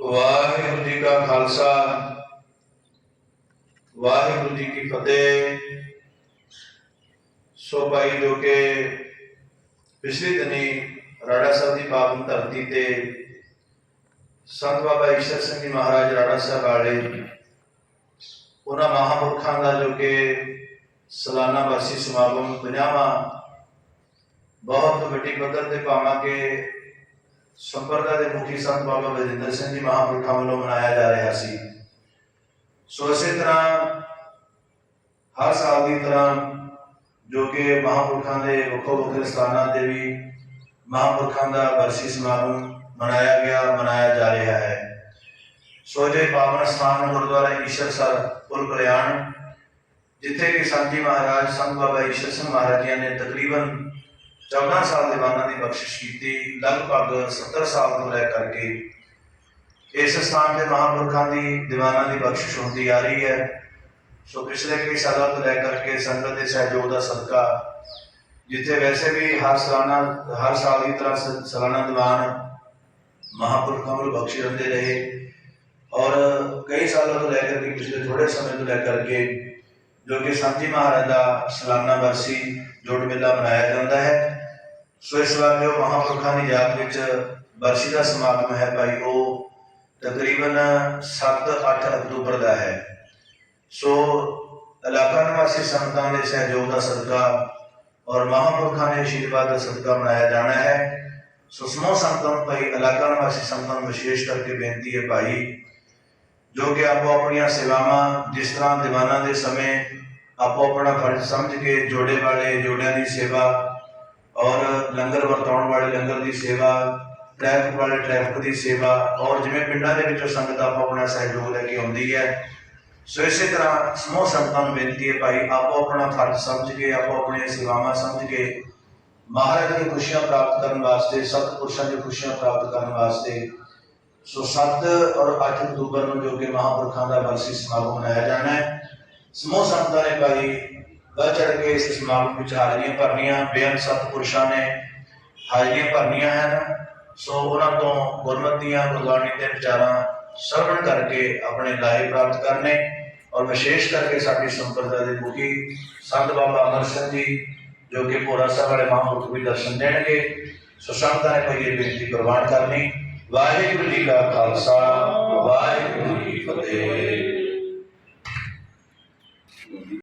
ਵਾਹਿਗੁਰੂ ਜੀ ਕਾ ਖਾਲਸਾ, ਵਾਹਿਗੁਰੂ ਜੀ ਕੀ ਫਤਿਹ। ਸੋ ਭਾਈ, ਜੋ ਕਿ ਪਿਛਲੇ ਦਿਨੀ ਰਾੜਾ ਸਾਹਿਬ ਦੀ ਪਾਵਨ ਧਰਤੀ ਤੇ ਸੰਤ ਬਾਬਾ ਈਸ਼ਰ ਸਿੰਘ ਜੀ ਮਹਾਰਾਜ ਰਾੜਾ ਸਾਹਿਬ ਵਾਲੇ, ਉਹਨਾਂ ਮਹਾਂਪੁਰਖਾਂ ਦਾ ਜੋ ਕਿ ਸਾਲਾਨਾ ਵਰਸੀ ਸਮਾਗਮ 50ਵਾਂ ਬਹੁਤ ਵੱਡੀ ਪੱਧਰ ਤੇ ਪਾਵਾਂਗੇ। ਸੰਪਰਦਾ ਦੇ ਮੁਖੀ ਸੰਤ ਬਾਬਾ ਬਲਜਿੰਦਰ ਸਿੰਘ ਜੀ ਮਹਾਂਪੁਰਖਾਂ ਵੱਲੋਂ ਮਨਾਇਆ ਜਾ ਰਿਹਾ ਸੀ। ਸੋ ਇਸੇ ਤਰ੍ਹਾਂ ਹਰ ਸਾਲ ਦੀ ਤਰ੍ਹਾਂ ਜੋ ਕਿ ਮਹਾਂਪੁਰਖਾਂ ਦੇ ਵੱਖੋ ਵੱਖਰੇ ਸਥਾਨਾਂ ਤੇ ਵੀ ਮਹਾਂਪੁਰਖਾਂ ਦਾ ਬਰਸੀ ਸਮਾਗਮ ਮਨਾਇਆ ਗਿਆ, ਮਨਾਇਆ ਜਾ ਰਿਹਾ ਹੈ। ਸੋ ਜੇ ਪਾਵਨ ਸਥਾਨ ਗੁਰਦੁਆਰਾ ਈਸ਼ਰ ਸਰ ਪੁਰ ਕਲਿਆਣ, ਜਿੱਥੇ ਕਿ ਸੰਤ ਜੀ ਮਹਾਰਾਜ, ਸੰਤ ਬਾਬਾ ਈਸ਼ਰ ਸਿੰਘ ਮਹਾਰਾਜ ਜੀ ਨੇ ਤਕਰੀਬਨ 14 ਸਾਲ ਦੀਵਾਨਾਂ ਦੀ ਬਖਸ਼ਿਸ਼ ਕੀਤੀ, ਲਗਭਗ 70 ਸਾਲ ਤੋਂ ਲੈ ਕਰਕੇ ਇਸ ਸਥਾਨ ਤੇ ਮਹਾਂਪੁਰਖਾਂ ਦੀ ਦੀਵਾਨਾਂ ਦੀ ਬਖਸ਼ਿਸ਼ ਹੁੰਦੀ ਆ ਰਹੀ ਹੈ। ਸੋ ਪਿਛਲੇ ਕਈ ਸਾਲਾਂ ਤੋਂ ਲੈ ਕਰਕੇ ਸੰਗਤ ਦੇ ਸਹਿਯੋਗ ਦਾ ਸਦਕਾ, ਜਿੱਥੇ ਵੈਸੇ ਵੀ ਹਰ ਸਾਲਾਨਾ ਹਰ ਸਾਲ ਦੀ ਤਰ੍ਹਾਂ ਸ- ਸਾਲਾਨਾ ਦੀਵਾਨ ਮਹਾਂਪੁਰਖਾਂ ਵੱਲੋਂ ਬਖਸ਼ੇ ਹੁੰਦੇ ਰਹੇ। ਔਰ ਕਈ ਸਾਲਾਂ ਤੋਂ ਲੈ ਕਰਕੇ ਪਿਛਲੇ ਥੋੜੇ ਸਮੇਂ ਤੋਂ ਲੈ ਕਰਕੇ ਜੋ ਕਿ ਸੰਤ ਮਹਾਰਾਜ ਦਾ ਸਾਲਾਨਾ ਵਰਸੀ ਜੋੜ ਮੇਲਾ ਮਨਾਇਆ ਜਾਂਦਾ ਹੈ। ਸੋ ਇਸ ਵਾਰ ਜੋ ਮਹਾਂਪੁਰਖਾਂ ਦੀ ਯਾਦ ਵਿੱਚ ਬਰਸ਼ੀ ਦਾ ਸਮਾਗਮ ਹੈ ਭਾਈ, ਉਹ ਤਕਰੀਬਨ 7-8 ਅਕਤੂਬਰ ਦਾ ਹੈ। ਸੋ ਇਲਾਕਾ ਨਿਵਾਸੀ ਸੰਤਾਂ ਦੇ ਸਹਿਯੋਗ ਦਾ ਸਦਕਾ ਔਰ ਮਹਾਂਪੁਰਖਾਂ ਦੇ ਆਸ਼ੀਰਵਾਦ ਦਾ ਸਦਕਾ ਮਨਾਇਆ ਜਾਣਾ ਹੈ। ਸੋ ਸਮੂਹ ਸੰਤਾਂ ਨੂੰ ਭਾਈ ਇਲਾਕਾ ਨਿਵਾਸੀ ਸੰਤਾਂ ਨੂੰ ਵਿਸ਼ੇਸ਼ ਕਰਕੇ ਬੇਨਤੀ ਹੈ ਭਾਈ, ਜੋ ਕਿ ਆਪੋ ਆਪਣੀਆਂ ਸੇਵਾਵਾਂ, ਜਿਸ ਤਰ੍ਹਾਂ ਦੀਵਾਨਾਂ ਦੇ ਸਮੇਂ ਆਪੋ ਆਪਣਾ ਫਰਜ਼ ਸਮਝ ਕੇ ਜੋੜੇ ਵਾਲੇ ਜੋੜਿਆਂ ਦੀ ਸੇਵਾ ਔਰ ਲੰਗਰ ਵਰਤਾਉਣ ਵਾਲੇ ਲੰਗਰ ਦੀ ਸੇਵਾ ਟ੍ਰੈਫਿਕ ਵਾਲੇ ਟ੍ਰੈਫਿਕ ਦੀ ਸੇਵਾ, ਔਰ ਜਿਵੇਂ ਪਿੰਡਾਂ ਦੇ ਵਿੱਚੋਂ ਸੰਗਤ ਆਪੋ ਆਪਣਾ ਸਹਿਯੋਗ ਲੈ ਕੇ ਆਉਂਦੀ ਹੈ। ਸੋ ਇਸੇ ਤਰ੍ਹਾਂ ਸਮੂਹ ਸੰਗਤਾਂ ਨੂੰ ਬੇਨਤੀ ਹੈ ਭਾਈ, ਆਪੋ ਆਪਣਾ ਫਰਜ਼ ਸਮਝ ਕੇ, ਆਪੋ ਆਪਣੀਆਂ ਸੇਵਾਵਾਂ ਸਮਝ ਕੇ ਮਹਾਰਾਜ ਦੀਆਂ ਖੁਸ਼ੀਆਂ ਪ੍ਰਾਪਤ ਕਰਨ ਵਾਸਤੇ, ਸਤਿਪੁਰਸ਼ਾਂ ਦੀਆਂ ਖੁਸ਼ੀਆਂ ਪ੍ਰਾਪਤ ਕਰਨ ਵਾਸਤੇ ਸੋ 7 ਔਰ 8 ਅਕਤੂਬਰ ਨੂੰ ਜੋ ਕਿ ਮਹਾਂਪੁਰਖਾਂ ਦਾ ਬਰਸੀ ਸਮਾਗਮ ਮਨਾਇਆ ਜਾਣਾ ਹੈ। ਸਮੂਹ ਸੰਗਤਾਂ ਨੇ ਭਾਈ ਵੱਧ ਚੜ ਕੇ ਇਸ ਸਮਾਗਮ ਵਿੱਚ ਹਾਜ਼ਰੀਆਂ ਭਰਨੀਆਂ, ਬੇਅੰਤ ਸਤਿਪੁਰਸ਼ਾਂ ਨੇ ਹਾਜ਼ਰੀਆਂ ਭਰਨੀਆਂ ਹਨ। ਸੋ ਉਹਨਾਂ ਤੋਂ ਗੁਰਮਤਿ ਦੀਆਂ ਗੁਰਬਾਣੀ ਦੇ ਵਿਚਾਰਾਂ ਸਰਵਣ ਕਰਕੇ ਆਪਣੇ ਲਾਏ ਪ੍ਰਾਪਤ ਕਰਨੇ ਔਰ ਵਿਸ਼ੇਸ਼ ਕਰਕੇ ਸਾਡੀ ਸੰਪਰਦਾ ਦੇ ਮੁਖੀ ਸੰਤ ਬਾਬਾ ਅਮਰ ਸਿੰਘ ਜੀ, ਜੋ ਕਿ ਭੋਰਾ ਸਾਹਿਬ ਵਾਲੇ ਮਹਾਂਪੁਰਖ ਵੀ ਦਰਸ਼ਨ ਦੇਣਗੇ। ਸੋ ਸੰਗਤਾਂ ਨੇ ਕੋਈ ਇਹ ਬੇਨਤੀ ਪ੍ਰਵਾਨ ਕਰਨੀ, ਵਾਹਿਗੁਰੂ ਜੀ ਕਾ ਖਾਲਸਾ, ਵਾਹਿਗੁਰੂ ਜੀ ਕੀ ਫਤਿਹ।